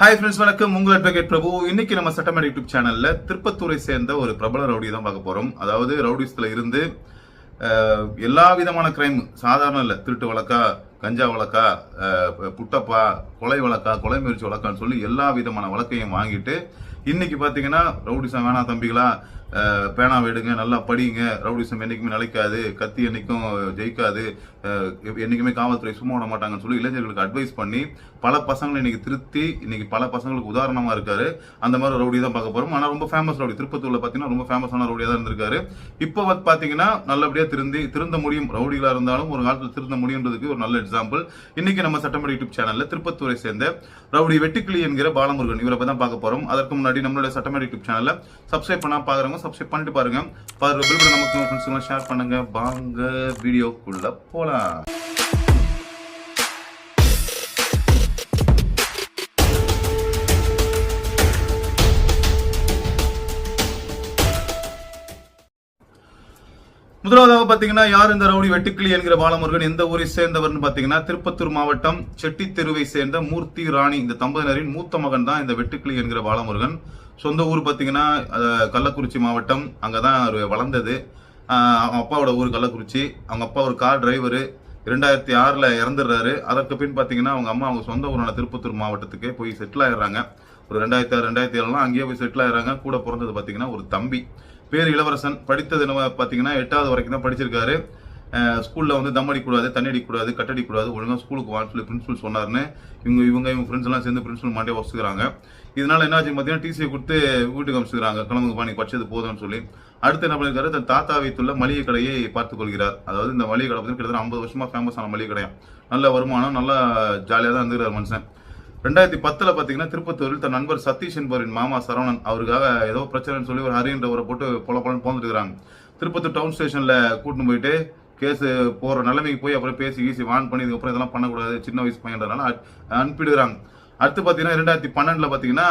Hi friends வணக்கம். உங்கள் advocate பிரபு. இன்னைக்கு நம்ம சட்டமேட யூடியூப் சேனல்ல திருப்பத்தூரை சேர்ந்த ஒரு பிரபல ரவுடி தான் பார்க்க போறோம். அதாவது ரவுடிஸ்ல இருந்து எல்லா விதமான கிரைம் சாதாரண இல்லை. திருட்டு வழக்கா கஞ்சா வழக்கா புட்டப்பா கொலை வழக்கா கொலை முயற்சி வழக்கான்னு சொல்லி எல்லா விதமான வழக்கையும் வாங்கிட்டு இன்னைக்கு பாத்தீங்கன்னா ரவுடிசம் வேணாம் தம்பிகளா பேனா விடுங்க நல்லா படிங்க. ரவுடிசம் என்றைக்குமே நிலைக்காது கத்தி என்னைக்கும் ஜெயிக்காது. என்றைக்குமே காவல்துறை சும்மா விட மாட்டாங்கன்னு சொல்லி இளைஞர்களுக்கு அட்வைஸ் பண்ணி பல பசங்களை இன்னைக்கு திருத்தி இன்னைக்கு பல பசங்களுக்கு உதாரணமாக இருக்காரு. அந்த மாதிரி ரவுடி தான் பார்க்க போகிறோம் ஆனால் ரொம்ப ஃபேமஸ் ரவுடி. திருப்பத்தூரில் பார்த்தீங்கன்னா ரொம்ப ஃபேமஸான ரவுடியாக தான் இருந்திருக்காரு. இப்போ வந்து நல்லபடியாக திருந்தி திருந்த முடியும். ரவுடிகளாக இருந்தாலும் ஒரு காலத்தில் திருந்த முடியுன்றதுக்கு ஒரு நல்ல எக்ஸாம்பிள் இன்னைக்கு நம்ம சட்டமன்ற யூடியூப் சேனலில் திருப்பத்தூரை சேர்ந்த ரவுடி வெட்டுக்கிளி என்கிற பாலமுருகன். இவரை தான் பார்க்க போகிறோம் அதற்கு முன்னாடி நம்மளுடைய சட்டமன்ற யூடியூப் சேனலில் சப்ஸ்கிரைப் பார்க்குறவங்க பாக்குறவங்க சப்ஸ்கிரைப் பண்ணிட்டு பாருங்க. பாரு பில் பண்ண நமக்கு ஃப்ரெண்ட்ஸ் ஷேர் பண்ணுங்க. வாங்க வீடியோக்குள்ள போகலாம் முதலாவதாக பார்த்தீங்கன்னா யார் இந்த ரவுடி வெட்டுக்கிளி என்கிற பாலமுருகன்? எந்த ஊரை சேர்ந்தவர்னு பார்த்தீங்கன்னா திருப்பத்தூர் மாவட்டம் செட்டி தெருவை சேர்ந்த மூர்த்தி ராணி. இந்த தம்பதியினரின் மூத்த மகன் தான் இந்த வெட்டுக்கிளி என்கிற பாலமுருகன். சொந்த ஊர் பார்த்தீங்கன்னா கள்ளக்குறிச்சி மாவட்டம் அங்கே தான் அவர் வளர்ந்தது அவங்க அப்பாவோட ஊர் கள்ளக்குறிச்சி. அவங்க அப்பா ஒரு கார் டிரைவரு இரண்டாயிரத்தி ஆறில் இறந்துடுறாரு. அதற்கு பின் பார்த்தீங்கன்னா அவங்க அம்மா அவங்க சொந்த ஊரான திருப்பத்தூர் மாவட்டத்துக்கே போய் செட்டில் ஆயிடுறாங்க. ஒரு ரெண்டாயிரத்தி ஆறு ரெண்டாயிரத்தி ஏழுலாம் அங்கேயே போய் செட்டில் ஆயிடுறாங்க. கூட பிறந்தது பார்த்தீங்கன்னா ஒரு தம்பி. பேர் இளவரசன். படித்தது நம்ம பார்த்தீங்கன்னா எட்டாவது வரைக்கும் தான் படிச்சிருக்காரு. ஸ்கூலில் வந்து தம் அடிக்கூடாது தண்ணி அடிக்கக்கூடாது கட் அடிக்கக்கூடாது ஒழுங்கா ஸ்கூலுக்கு வான்னு சொல்லி பிரின்சிபல் சொன்னார்னு இவங்க இவங்க இவங்க ஃப்ரெண்ட்ஸ் எல்லாம் சேர்ந்து பிரின்சிபல் மாட்டே வச்சுக்கிறாங்க இதனால என்ன ஆச்சுன்னு பார்த்தீங்கன்னா டிசியை கொடுத்து வீட்டுக்கு அனுப்பிச்சுக்கிறாங்க. கிளம்புக்கு பாணி படிச்சது போதும்னு சொல்லி. அடுத்து என்ன பண்ணிருக்காரு? தன் தாத்தா வைத்துள்ள மளிகை கடையை பார்த்துக் கொள்கிறார். அதாவது இந்த மளிகை கடை பார்த்தீங்கன்னா கிட்டத்தட்ட ஐம்பது வருஷமா ஃபேமஸான மளிகை கடையா. நல்ல வருமானம் நல்லா ஜாலியாக தான் இருந்துக்கிறார் மனுஷன். ரெண்டாயிரத்தி பத்தில் பார்த்தீங்கன்னா திருப்பத்தூரில் தன் நண்பர் சதீஷ் என்பவரின் மாமா சரவணன் அவருக்காக ஏதோ பிரச்சனைன்னு சொல்லி ஒரு ஹரின்றவரை போட்டு பொல பொலன்னு போந்துட்டு இருக்கிறாங்க. திருப்பத்தூர் டவுன் ஸ்டேஷனில் கூட்டின்னு போயிட்டு கேஸு போகிற நிலைமைக்கு போய் அப்புறம் பேசி கீசி வான் பண்ணி இதுக்கப்புறம் இதெல்லாம் பண்ணக்கூடாது சின்ன வயசு பையன்றதுனால அனுப்பிடுறாங்க அடுத்து பார்த்தீங்கன்னா ரெண்டாயிரத்தி பன்னெண்டில் பார்த்தீங்கன்னா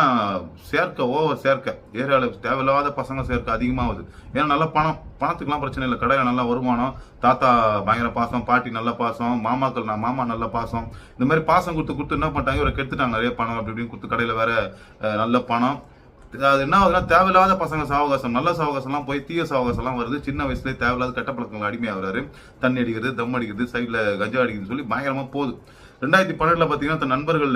சேர்க்க ஓவர் சேர்க்க. ஏரியாவில் தேவையில்லாத பசங்க சேர்க்க அதிகமாகுது. ஏன்னா நல்லா பணம். பணத்துக்குலாம் பிரச்சனை இல்லை. கடையில் நல்லா வருமானம். தாத்தா பயங்கர பாசம் பாட்டி நல்ல பாசம் மாமாக்கள் நான் மாமா நல்ல பாசம். இந்த மாதிரி பாசம் கொடுத்து கொடுத்து என்ன பண்ணிட்டாங்க? இவரை கெடுத்துட்டாங்க. நிறைய பணம் அப்படி இப்படின்னு கொடுத்து கடையில் வேற நல்ல பணம். அது என்ன ஆகுதுன்னா தேவையில்லாத பசங்க சாவகாசம் நல்ல சாவகாசம்லாம் போய் தீய சாவகாசம்லாம் வருது. சின்ன வயசுலேயே தேவையில்லாத கெட்ட பழக்கங்கள் அடிமையாகிறாரு. தண்ணி அடிக்கிறது தம் அடிக்கிறது சைடில் கஞ்சா அடிக்கிறதுன்னு சொல்லி பயங்கரமாக போகுது. ரெண்டாயிரத்தி பன்னெண்டில் பார்த்தீங்கன்னா தன் நண்பர்கள்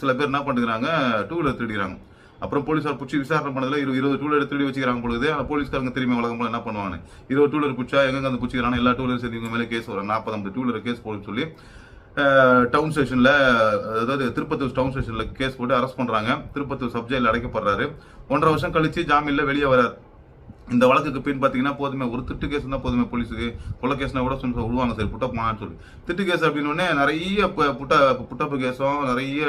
சில பேர் என்ன பண்ணுறாங்க டூ வீலர் திருடிக்கிறாங்க. அப்புறம் போலீஸார் பிடிச்சி விசாரணை பண்ணதில் இரு இருபது டூ வீலர் திருடி வச்சுக்கிறாங்க பொழுது அந்த போலீஸ்காரங்க திரும்பி வழக்கம் போல என்ன பண்ணுவாங்க? இருபது டூ வீலர் பிடிச்சா எங்கெங்க அந்த பிடிச்சிக்கிறாங்க எல்லா டூ வீலர் சேர்ந்து இவங்க மேலே கேஸ் வரும். நாற்பது ஐம்பது டூ வீலர் கேஸ் போடுன்னு சொல்லி டவுன் ஸ்டேஷனில் அதாவது திருப்பத்தூர் டவுன் ஸ்டேஷனில் கேஸ் போட்டு அரெஸ்ட் பண்ணுறாங்க திருப்பத்தூர் சப்ஜெக்ட்ல அடைக்கப்படுறாரு. ஒன்றரை வருஷம் கழித்து ஜாமீனில் வெளியே வரார் இந்த வழக்குக்கு பின் பார்த்தீங்கன்னா போதுமே ஒரு திட்டு கேஸ் தான் போதுமே போலீஸுக்கு கொலை கேஸ்னா கூட சொல்லி விடுவாங்க சரி புட்டப்பான்னு சொல்லி. திட்டு கேஸ் அப்படின்னு நிறைய புட்ட புட்டப்பு கேஸும் நிறைய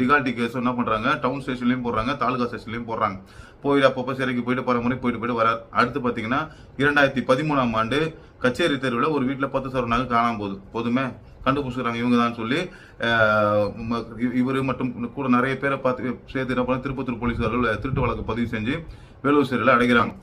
டிகால்டி கேஸும் என்ன பண்ணுறாங்க டவுன் ஸ்டேஷன்லையும் போடுறாங்க தாலுகா ஸ்டேஷன்லையும் போடுறாங்க. போயிட்டு அப்பப்போ சிறைக்கு போயிட்டு போற முறை போயிட்டு போயிட்டு வரார். அடுத்து பார்த்தீங்கன்னா இரண்டாயிரத்தி பதிமூணாம் ஆண்டு கச்சேரி தெருவில் ஒரு வீட்டில் பத்து சவர நகை காணாம போகுது போதுமே? கண்டுபிடிச்சிக்கிறாங்க இவங்க தான் சொல்லி இவர் மற்றும் கூட நிறைய பேரை பார்த்து சேர்த்து என்ன பண்ண திருப்பத்தூர் போலீஸார்கள் திருட்டு வழக்கு பதிவு செஞ்சு வேலூர் சிறையில் அடைக்கிறாங்க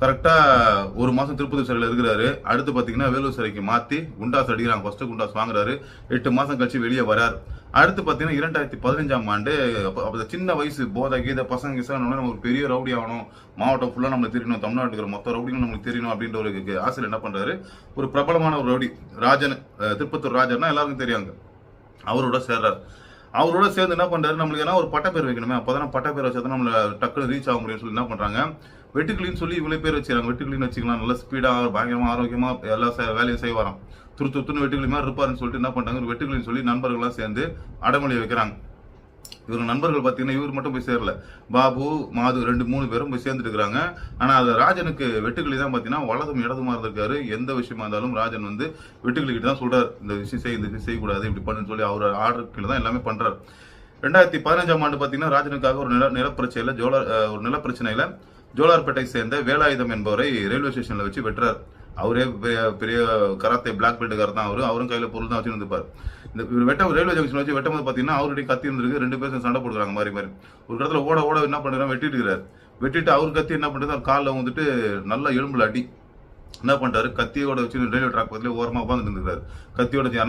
கரெக்டாக ஒரு மாதம் திருப்பத்தூர் சிறையில் இருக்கிறாரு. அடுத்து பார்த்தீங்கன்னா வேலூர் சிறைக்கு மாற்றி குண்டாஸ் அடிக்கிறாங்க. ஃபஸ்ட்டு குண்டாஸ் வாங்குறாரு. எட்டு மாதம் கழிச்சு வெளியே வரார். அடுத்து பார்த்தீங்கன்னா இரண்டாயிரத்தி பதினஞ்சாம் ஆண்டு அப்போ சின்ன வயசு போதை கீதை பசங்க கிசானோட நம்ம ஒரு பெரிய ரவுடி ஆகணும். மாவட்டம் ஃபுல்லாக நம்மளுக்கு தெரியணும் தமிழ்நாட்டுக்கு மொத்த ரவுடியும் நம்மளுக்கு தெரியணும் அப்படின்ற ஒரு கு- ஆசையில் என்ன பண்ணுறாரு ஒரு பிரபலமான ஒரு ரவுடி ராஜன் திருப்பத்தூர் ராஜன்னா எல்லாருக்கும் தெரியாங்க அவரோட சேர்றாரு. அவரோட சேர்ந்து என்ன பண்றாரு? நம்மளுக்கு என்ன ஒரு பட்டப்பேர் வைக்கணுமே அப்பதான் பட்டப்பேர் வச்சா தான் நம்மள டக்குனு ரீச் ஆக முடியும்னு சொல்லி என்ன பண்றாங்க? வெட்டுக்கிளின்னு சொல்லி இவ்வளவு பேர் வச்சுக்கிறாங்க. வெட்டுக்கிளின்னு வச்சுக்கலாம். நல்ல ஸ்பீடா பயங்கரமா ஆரோக்கியமா எல்லா வேலையும் செய்வாராம். துரு துருத்துன்னு வெட்டுக்கிளி மாதிரி இருப்பாருன்னு சொல்லிட்டு என்ன பண்றாங்க? வெட்டுக்கிளின்னு சொல்லி நண்பர்கள்லாம் சேர்ந்து அடமொழி வைக்கிறாங்க. இவர் நண்பர்கள் பார்த்தீங்கன்னா இவர் மட்டும் போய் சேரல. பாபு மாது ரெண்டு மூணு பேரும் போய் சேர்ந்துட்டு ஆனால் அது ராஜனுக்கு வெட்டுக்கிளி தான் பார்த்தீங்கன்னா வலதும் இடதுமா இருந்திருக்காரு. எந்த விஷயமா இருந்தாலும் ராஜன் வந்து வெட்டுக்கிளிக்கிட்ட தான் சொல்கிறார் இந்த விஷயம் செய் இந்த விஷயம் செய்யக்கூடாது இப்படி பண்ணுன்னு சொல்லி அவர் ஆர்டர் கீழே தான் எல்லாமே பண்ணுறாரு ரெண்டாயிரத்தி பதினஞ்சாம் ஆண்டு பார்த்தீங்கன்னா ராஜனுக்காக ஒரு நில நிலப்பிரச்சனையில் ஜோலார் ஒரு நிலப்பிரச்சனையில ஜோலார்பேட்டை சேர்ந்த வேலாயுதம் என்பவரை ரயில்வே ஸ்டேஷனில் வச்சு வெட்டுறார். அவரே பெரிய பெரிய கராத்தை பிளாக் பெல்ட்டுக்காரர் தான் அவரு. அவரும் கையில பொருள் தான் வச்சு இருப்பார் இந்த இவர் வெட்ட ரயில்வே ஜங்ஷன் வச்சு வெட்டும் போது பாத்தீங்கன்னா அவருடைய கத்தி இருந்திருக்கு. ரெண்டு பேரும் சண்டை போடுறாங்க மாதிரி மாதிரி ஒரு இடத்துல ஓட ஓட என்ன பண்றாரு வெட்டிட்டு இருக்கிறார். வெட்டிட்டு அவர் கத்தி என்ன பண்றது அவர் காலில் வந்துட்டு நல்லா எலும்புல அடி. என்ன பண்ணுறாரு கத்தியோட வச்சு ரயில்வே ட்ராக் பக்கத்துல ஓரமா உட்காந்துட்டு இருக்காரு கத்தியோட வச்சு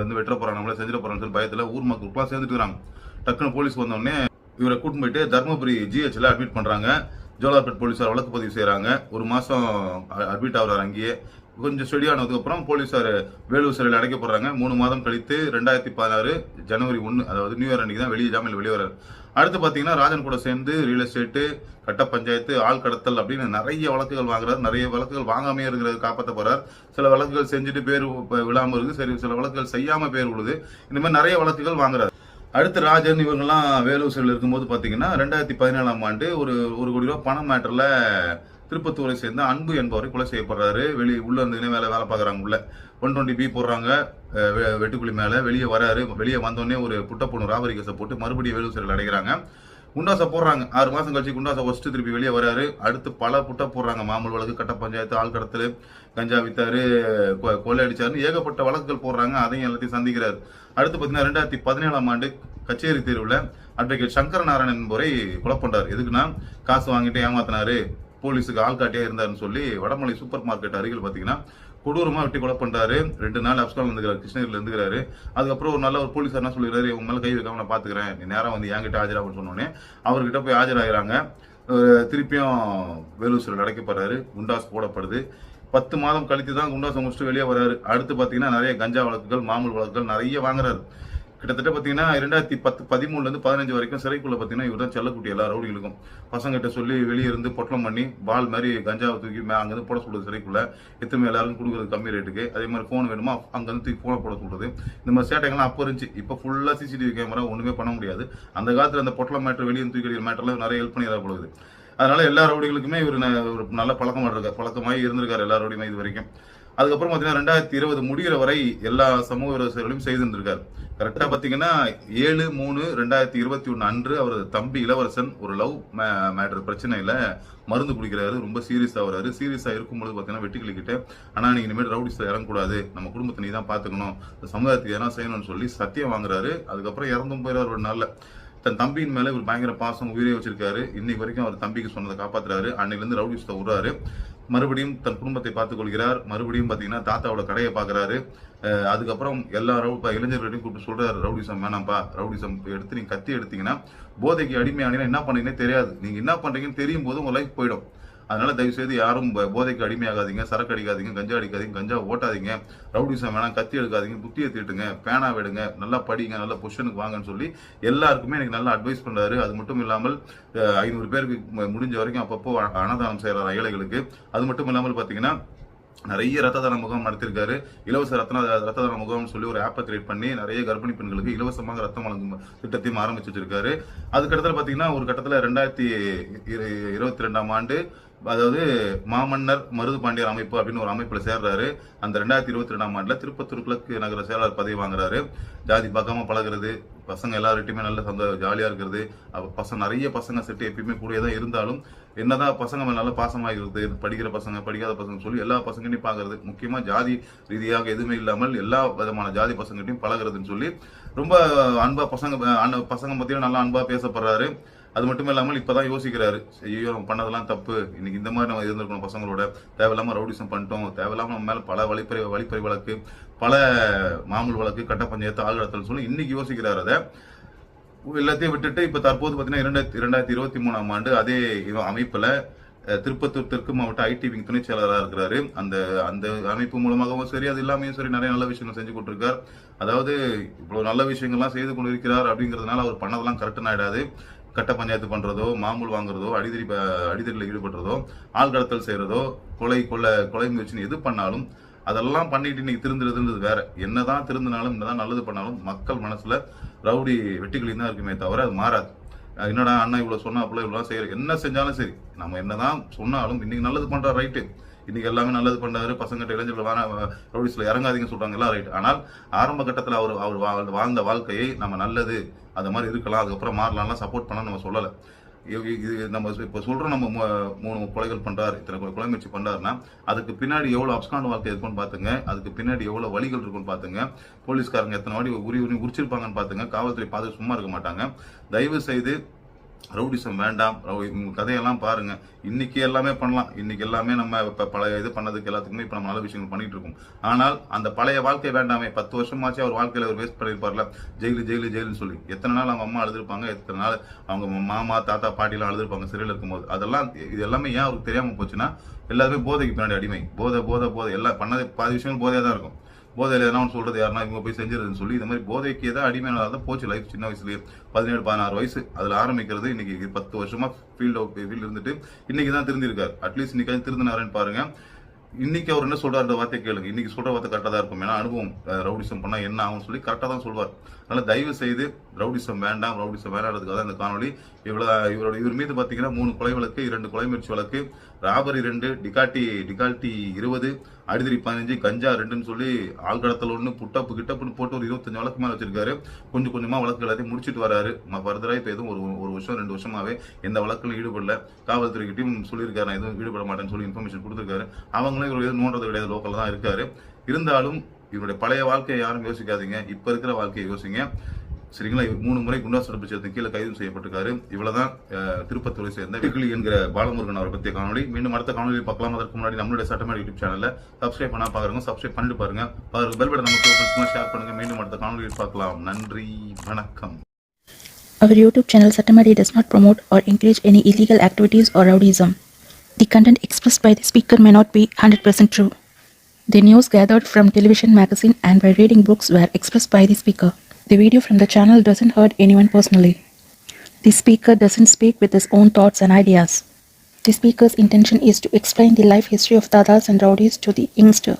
வந்து வெட்ட போறாங்க நம்மள செஞ்சிட போறான்னு சொல்லி பயத்துல ஊர் மக்களுக்குலாம் சேர்ந்துட்டு இருக்காங்க டக்குன்னு போலீஸ் வந்தோடனே இவரை கூட்டிட்டு போயிட்டு தர்மபுரி ஜிஹெச்ல அட்மிட் பண்றாங்க. ஜோலார்பேட் போலீஸார் வழக்கு பதிவு செய்கிறாங்க ஒரு மாதம் அட்மிட் ஆகிறார் அங்கேயே. கொஞ்சம் ஸ்டெடி அப்புறம் போலீசார் வேலூர் சிறையில் அடைக்கப்படுறாங்க. மூணு மாதம் கழித்து ரெண்டாயிரத்தி பதினாறு ஜனவரி ஒன்று அதாவது நியூ இயர் அன்னைக்கு தான் வெளியே ஜாமீன் வெளியே வராரு அடுத்து பார்த்தீங்கன்னா ராஜன் கூட சேர்ந்து ரியல் எஸ்டேட்டு கட்ட பஞ்சாயத்து ஆள் கடத்தல் அப்படின்னு நிறைய வழக்குகள் வாங்குறாரு. நிறைய வழக்குகள் வாங்காமே இருக்கிறது காப்பாற்ற போறார். சில வழக்குகள் செஞ்சுட்டு பேர் விழாமல் இருக்குது. சரி சில வழக்குகள் செய்யாமல் பேர் விழுது இந்த மாதிரி நிறைய வழக்குகள் வாங்குறாரு. அடுத்து ராஜன் இவங்கெல்லாம் வேலூர் சைடில் இருக்கும்போது பார்த்தீங்கன்னா ரெண்டாயிரத்தி பதினேழாம் ஆண்டு ஒரு ஒரு கோடி ரூபா பணம் மேட்டரில் திருப்பத்தூரை சேர்ந்த அன்பு என்பவரை கொலை செய்யப்படுறாரு. வெளியே உள்ள இருந்து வேலை வேலை பார்க்குறாங்க உள்ள. ஒன் டுவெண்ட்டி பி போடுறாங்க. வெ- வெட்டுக்குழி மேலே. வெளியே வராரு. வெளியே வந்தோடனே ஒரு புட்டப்பொண்ணு ராபரி கேஸை போட்டு மறுபடியும் வேலூர் சிறையில் அடைக்கிறாங்க குண்டாசை போடுறாங்க. ஆறு மாதம் கழிச்சு குண்டாசை ஃபஸ்ட்டு திருப்பி வெளியே வராரு. அடுத்து பல புட்ட போடுறாங்க. மாமூல் வழக்கு கட்ட பஞ்சாயத்து ஆள் கடத்தல் கஞ்சா வித்தாரு கொ- கொள்ளை அடிச்சாருன்னு ஏகப்பட்ட வழக்குகள் போடுறாங்க. அதையும் எல்லாத்தையும் சந்திக்கிறாரு. அடுத்து பார்த்தீங்கன்னா ரெண்டாயிரத்தி பதினேழாம் ஆண்டு கச்சேரி தேர்வில் அட்வொகேட் சங்கர நாராயணன் என்பவரை கொலை எதுக்குன்னா காசு வாங்கிட்டு ஏமாத்தினாரு. போலீஸுக்கு ஆள் காட்டியா இருந்தாருன்னு சொல்லி வடமலை சூப்பர் மார்க்கெட் அருகில் பார்த்தீங்கன்னா கொடூரமாக வெட்டி கொலை ரெண்டு நாள் அப்ஸ்கால் இருந்துக்கிறார் கிருஷ்ணகிரியில் இருந்துக்கிறாரு. அதுக்கப்புறம் ஒரு நல்ல ஒரு போலீஸ் என்ன சொல்லிடுறாரு உங்க மேலே கை வைக்காம நான் பார்த்துக்கிறேன் நீ நேரம் வந்து என்கிட்ட ஆஜராகுன்னு சொன்னோன்னே அவர்கிட்ட போய் ஆஜராகிறாங்க. திருப்பியும் வேலூர் சிறையில் அடைக்கப்படுறாரு. குண்டாஸ் போடப்படுது. பத்து மாதம் கழித்து தான் குண்டாசம் முடிச்சுட்டு வெளியே வர்றாரு அடுத்து பார்த்தீங்கன்னா நிறைய கஞ்சா வழக்குகள் மாமூல் வழக்குகள் நிறைய வாங்குறாரு. கிட்டத்தட்ட பார்த்தீங்கன்னா ரெண்டாயிரத்தி பத்து பதிமூணுலேருந்து பதினஞ்சு வரைக்கும் சிறைக்குள்ளே பார்த்தீங்கன்னா இவர் தான் செல்லக்குட்டி எல்லா ரவுடிகளுக்கும். பசங்கிட்ட சொல்லி வெளியே இருந்து பொட்டலம் பண்ணி பால் மாதிரி கஞ்சாவை தூக்கி மே அங்கேருந்து போட சொல்லுது சிறைக்குள்ளே. எத்தனை எல்லாருக்கும் கொடுக்குறது கம்மி ரேட்டுக்கு. அதே மாதிரி ஃபோன் வேணுமா? அங்கேருந்து தூக்கி ஃபோனை போட சொல்றது. இந்த மாதிரி சேட்டைகள்லாம் அப்போ இருந்துச்சு. இப்போ ஃபுல்லாக சிசிடிவி கேமரா ஒன்றுமே பண்ண முடியாது. அந்த காலத்தில் அந்த பொட்டலம் மேட்ரு வெளியே தூக்கி அடிக்கிற மேட்டர்லாம் நிறைய ஹெல்ப் பண்ணி போடுது அதனால எல்லா ரவுடிகளுக்குமே இவர் ஒரு நல்ல பழக்கமாக இருக்கார். பழக்கமாகி இருந்திருக்காரு எல்லா ரவுடியுமே இது வரைக்கும். அதுக்கப்புறம் பார்த்தீங்கன்னா ரெண்டாயிரத்தி இருபது முடிகிற வரை எல்லா சமூக விவசாயிகளையும் செய்திருந்திருக்காரு கரெக்டாக பார்த்தீங்கன்னா ஏழு மூணு ரெண்டாயிரத்தி இருபத்தி ஒன்று அன்று அவரது தம்பி இளவரசன் ஒரு லவ் மேட்டர் பிரச்சனையில் மருந்து குடிக்கிறாரு. ரொம்ப சீரியஸாக ஆகுறாரு சீரியஸாக இருக்கும்போது பார்த்தீங்கன்னா வெட்டுக்கிளிக்கிட்டு ஆனால் நீங்கள் இனிமேல் ரவுடிஸில் இறங்கக்கூடாது. நம்ம குடும்பத்தை நீ தான் பார்த்துக்கணும் இந்த சமுதாயத்துக்கு எதனா செய்யணும்னு சொல்லி சத்தியம் வாங்குறாரு. அதுக்கப்புறம் இறந்தும் போயிடாரு ஒரு நாளில். தன் தம்பியின் மேல இவர் பயங்கர பாசம் உயிரை வச்சிருக்காரு. இன்னைக்கு வரைக்கும் அவர் தம்பிக்கு சொன்னதை காப்பாத்துறாரு. அன்னையில இருந்து ரவுடிஸ்ட விடுறாரு மறுபடியும் தன் குடும்பத்தை பார்த்துக் கொள்கிறார். மறுபடியும் பாத்தீங்கன்னா தாத்தாவோட கடையை பாக்குறாரு அஹ் அதுக்கப்புறம் எல்லா ரவு இளைஞர்களையும் கூப்பிட்டு சொல்றாரு ரவுடிசம் வேணாம்ப்பா ரவுடிசம் எடுத்து நீங்க கத்தி எடுத்தீங்கன்னா போதைக்கு அடிமையானீங்கன்னா என்ன பண்ணீங்கன்னே தெரியாது. நீங்க என்ன பண்றீங்கன்னு தெரியும் போது உங்க லைஃப் போயிடும். அதனால தயவு செய்து யாரும் போதைக்கு அடிமையாகாதீங்க சரக்கு அடிக்காதீங்க கஞ்சா அடிக்காதீங்க கஞ்சா ஓட்டாதீங்க ரவுடிசம் வேணாம் கத்தி எடுக்காதீங்க புத்தியை தீட்டுங்க பேனா விடுங்க நல்லா படிங்க நல்ல பொசிஷனுக்கு வாங்கன்னு சொல்லி எல்லாருக்குமே எனக்கு நல்லா அட்வைஸ் பண்ணுறாரு அது மட்டும் இல்லாமல் ஐநூறு பேருக்கு முடிஞ்ச வரைக்கும் அப்பப்போ அன்னதானம் செய்கிறார் ஏழைகளுக்கு அது மட்டும் இல்லாமல் பார்த்தீங்கன்னா நிறைய ரத்த தான முகாம் நடத்திருக்காரு. இலவச ரத்ன ரத்த தான முகாம்னு சொல்லி ஒரு ஆப்பை கிரியேட் பண்ணி நிறைய கர்ப்பிணி பெண்களுக்கு இலவசமாக ரத்தம் வழங்கும் திட்டத்தையும் ஆரம்பிச்சு வச்சிருக்காரு அதுக்கடுத்துல பாத்தீங்கன்னா ஒரு கட்டத்துல ரெண்டாயிரத்தி இருபத்தி ரெண்டாம் ஆண்டு அதாவது மாமன்னர் மருது பாண்டியர் அமைப்பு அப்படின்னு ஒரு அமைப்பில் சேர்றாரு. அந்த ரெண்டாயிரத்தி இருபத்தி ரெண்டாம் ஆண்டில் திருப்பத்தூர் கிழக்கு நகர செயலாளர் பதவி வாங்குறாரு. ஜாதி பார்க்காம பழகுறது பசங்க எல்லார்கிட்டயுமே நல்ல சந்த ஜாலியாக இருக்கிறது. பசங்க நிறைய பசங்க செட்டு எப்பயுமே கூடயே தான் இருந்தாலும் என்னதான் பசங்க மேல நல்ல பாசமாக இருக்குது படிக்கிற பசங்க படிக்காத பசங்க சொல்லி எல்லா பசங்களையும் பார்க்கறது. முக்கியமாக ஜாதி ரீதியாக எதுவுமே இல்லாமல் எல்லா விதமான ஜாதி பசங்கள்ட்டையும் பழகுறதுன்னு சொல்லி ரொம்ப அன்பா பசங்க அண்ண- பசங்க பற்றியும் நல்லா அன்பா பேசப்படுறாரு. அது மட்டும் இல்லாமல் இப்பதான் யோசிக்கிறாரு. ஐயோ நம்ம பண்ணதெல்லாம் தப்பு. இன்னைக்கு இந்த மாதிரி நம்ம இருந்திருக்கணும் பசங்களோட. தேவையில்லாமல் ரவுடிசம் பண்ணிட்டோம். தேவையில்லாம நம்ம மேல பல வழிப்பறி வழிப்பறி வழக்கு பல மாமூல் வழக்கு கட்ட பஞ்சாயத்து ஆள் சொல்லி இன்னைக்கு யோசிக்கிறாரு அதை. எல்லாத்தையும் விட்டுட்டு இப்போ தற்போது பார்த்தீங்கன்னா இரண்டாயிரத்தி இரண்டாயிரத்தி இருபத்தி மூணாம் ஆண்டு அதே அமைப்பில் திருப்பத்தூர் தெற்கு மாவட்ட ஐடி விங் துணைச் செயலராக இருக்கிறாரு. அந்த அந்த அமைப்பு மூலமாகவும் சரி அது இல்லாமையும் சரி நிறைய நல்ல விஷயங்கள் செஞ்சு கொண்டிருக்கார் அதாவது இவ்வளவு நல்ல விஷயங்கள்லாம் செய்து கொண்டிருக்கிறார் அப்படிங்கிறதுனால அவர் பண்ணதெல்லாம் கரெக்டாக ஆயிடாது. கட்ட பஞ்சாயத்து பண்றதோ மாமூல் வாங்குறதோ அடிதடி அடிதடியில் ஈடுபடுறதோ ஆள் கடத்தல் செய்யறதோ கொலை கொலை கொலை முயற்சின்னு எது பண்ணாலும் அதெல்லாம் பண்ணிட்டு இன்னைக்கு திருந்துறதுன்றது வேற. என்னதான் திருந்தினாலும் என்னதான் நல்லது பண்ணாலும் மக்கள் மனசுல ரவுடி வெட்டிகளின் தான் இருக்குமே தவிர அது மாறாது. என்னடா அண்ணா இவ்வளவு சொன்னாப்புல இவ்வளவு செய்யற என்ன செஞ்சாலும் சரி. நம்ம என்னதான் சொன்னாலும் இன்னைக்கு நல்லது பண்ற ரைட்டு. இன்னைக்கு எல்லாமே நல்லது பண்ணாரு பசங்கிட்ட இளைஞர்கள் வேணா ரவுடிஸ்ல இறங்காதீங்க சொல்றாங்க. எல்லாம் ரைட் ஆனால் ஆரம்ப கட்டத்துல அவர் அவர் வாழ்ந்த வாழ்க்கையை நம்ம நல்லது அந்த மாதிரி இருக்கலாம் அதுக்கப்புறம் மாறலாம்லாம் சப்போர்ட் பண்ண நம்ம சொல்லலை. இது இது நம்ம இப்போ சொல்கிறோம் நம்ம மூ- மூணு கொலைகள் பண்ணுறார் இத்தனை கொலை முயற்சி பண்ணுறாருன்னா அதுக்கு பின்னாடி எவ்வளோ அப்ஸ்காண்ட் வாழ்க்கை இருக்குன்னு பார்த்துங்க அதுக்கு பின்னாடி எவ்வளோ வழிகள் இருக்குன்னு பார்த்துங்க போலீஸ்காரங்க எத்தனை வாடி உரி உரி உரிச்சிருப்பாங்கன்னு பார்த்துங்க காவல்துறை பார்த்து சும்மா இருக்க மாட்டாங்க. தயவு செய்து ரவுடிசம் வேண்டாம். கதையெல்லாம் பாருங்க. இன்னைக்கு எல்லாமே பண்ணலாம். இன்னைக்கு எல்லாமே நம்ம இப்போ பழைய இது பண்ணதுக்கு எல்லாத்துக்குமே இப்போ நம்ம நல்ல விஷயங்கள் பண்ணிட்டு இருக்கோம். ஆனால் அந்த பழைய வாழ்க்கை வேண்டாமே. பத்து வருஷமாச்சு அவர் வாழ்க்கையில் அவர் வேஸ்ட் பண்ணியிருப்பார்ல ஜெயிலு ஜெயிலு ஜெயிலுன்னு சொல்லி. எத்தனை நாள் அவங்க அம்மா அழுதுருப்பாங்க எத்தனை நாள் அவங்க மாமா தாத்தா பாட்டிலாம் அழுதுருப்பாங்க சிறையில் இருக்கும்போது. அதெல்லாம் இது எல்லாமே ஏன் அவருக்கு தெரியாமல் போச்சுன்னா எல்லாருமே போதைக்கு பின்னாடி அடிமை. போதை போதை போதை. எல்லாம் பண்ணது பாதி விஷயங்கள் போதையாக தான் இருக்கும். போதையில் எதனா ஒன்று சொல்றது யாருன்னா இவங்க போய் செஞ்சிருதுன்னு சொல்லி இந்த மாதிரி போதைக்கு ஏதாவது அடிமையானதாக தான் போச்சு லைஃப் சின்ன வயசுலேயே. பதினேழு பதினாறு வயசு அதில் ஆரம்பிக்கிறது இன்னைக்கு பத்து வருஷமா ஃபீல்ட் ஃபீல்டு இருந்துட்டு இன்னைக்கு தான் திருந்திருக்காரு. அட்லீஸ்ட் இன்னைக்கு திருந்தினாருன்னு பாருங்க. இன்னைக்கு அவர் என்ன சொல்றாரு வார்த்தை கேளுங்க. இன்னைக்கு சொல்ற வார்த்தை கரெக்டாக தான் இருக்கும். ஏன்னா அனுபவம் ரவுடிசம் பண்ணா என்ன ஆகும் சொல்லி கரெக்டாக தான் சொல்வார். அதனால தயவு செய்து ரவுடிசம் வேண்டாம். ரவுடிசம் வேண்டான்றதுக்காக இந்த காணொலி இவ்வளவு இவரோட இவர் மீது பாத்தீங்கன்னா மூணு கொலை வழக்கு இரண்டு கொலை முயற்சி வழக்கு ராபரி ரெண்டு டிகாட்டி டிகால்டி இருபது அடிதிரி பதினஞ்சு கஞ்சா ரெண்டுன்னு சொல்லி ஆழ்கடத்தல் ஒன்று புட்டப்பு கிட்டப்புன்னு போட்டு ஒரு இருபத்தஞ்சு வழக்கு மேலே வச்சிருக்காரு. கொஞ்சம் கொஞ்சமா வழக்கு எல்லாத்தையும் முடிச்சிட்டு வராரு. ஃபர்தராக இப்போ எதுவும் ஒரு ஒரு வருஷம் ரெண்டு வருஷமாவே எந்த வழக்கிலும் ஈடுபடல. காவல்துறைகிட்டையும் சொல்லியிருக்காரு நான் எதுவும் ஈடுபட மாட்டேன்னு சொல்லி இன்ஃபர்மேஷன் கொடுத்துருக்காரு. அவங்களும் இவர் எதுவும் நோண்டது கிடையாது லோக்கல் தான் இருக்காரு. இருந்தாலும் இவருடைய பழைய வாழ்க்கையை யாரும் யோசிக்காதீங்க. இப்ப இருக்கிற வாழ்க்கையை யோசிங்க. சரிங்களா? இவர் மூணு முறை குண்டாஸ் தடுப்பு சட்டத்தின் கீழே கைது செய்யப்பட்டிருக்காரு. இவ்வளவுதான் திருப்பத்தூரை சேர்ந்த வெகுளி என்கிற பாலமுருகன் அவரை பற்றிய காணொலி மீண்டும் அடுத்த காணொலியில் பார்க்கலாம். அதற்கு முன்னாடி நம்மளுடைய சட்டமேட யூடியூப் சேனல்ல சப்ஸ்கிரைப் பண்ணா பாருங்க சப்ஸ்கிரைப் பண்ணிட்டு பாருங்க. பாருங்க பெல் பட்டன் நமக்கு ஷேர் பண்ணுங்க. மீண்டும் அடுத்த காணொலியில் பார்க்கலாம். நன்றி. வணக்கம். Our YouTube channel Satamari does not promote or encourage any illegal activities or rowdyism. The content expressed by the speaker may not be 100% true. The news gathered from television, magazine, and by reading books were expressed by the speaker. The video from the channel doesn't hurt anyone personally. The speaker doesn't speak with his own thoughts and ideas. The speaker's intention is to explain the life history of Dadas and Rowdies to the youngster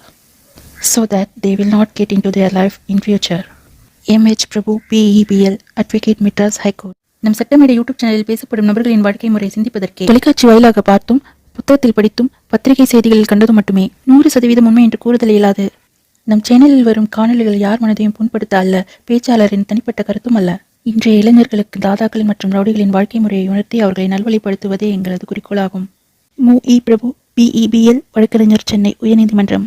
so that they will not get into their life in future. MH Prabhu BEPL advocate Madras high court நம் சட்டமேடை YouTube சேனலில் பேசப்படும் நபர்களின் வாழ்க்கை முறை சிந்திப்பதற்கே தொலைக்காட்சி வாயிலாக பார்த்தும் புத்தகத்தில் படித்தும் பத்திரிகை செய்திகளில் கண்டதும் மட்டுமே நூறு சதவீதம் உண்மை என்று கூறுதல் இயலாது நம் சேனலில் வரும் காணொளிகள் யார் மனதையும் புண்படுத்த அல்ல பேச்சாளரின் தனிப்பட்ட கருத்தும் அல்ல. இன்றைய இளைஞர்களுக்கு தாதாக்கள் மற்றும் ரவுடிகளின் வாழ்க்கை முறையை உணர்த்தி அவர்களை நல்வழிப்படுத்துவதே எங்களது குறிக்கோளாகும். மு. இ. பிரபு பிஇபிஎல் வழக்கறிஞர் சென்னை உயர்நீதிமன்றம்.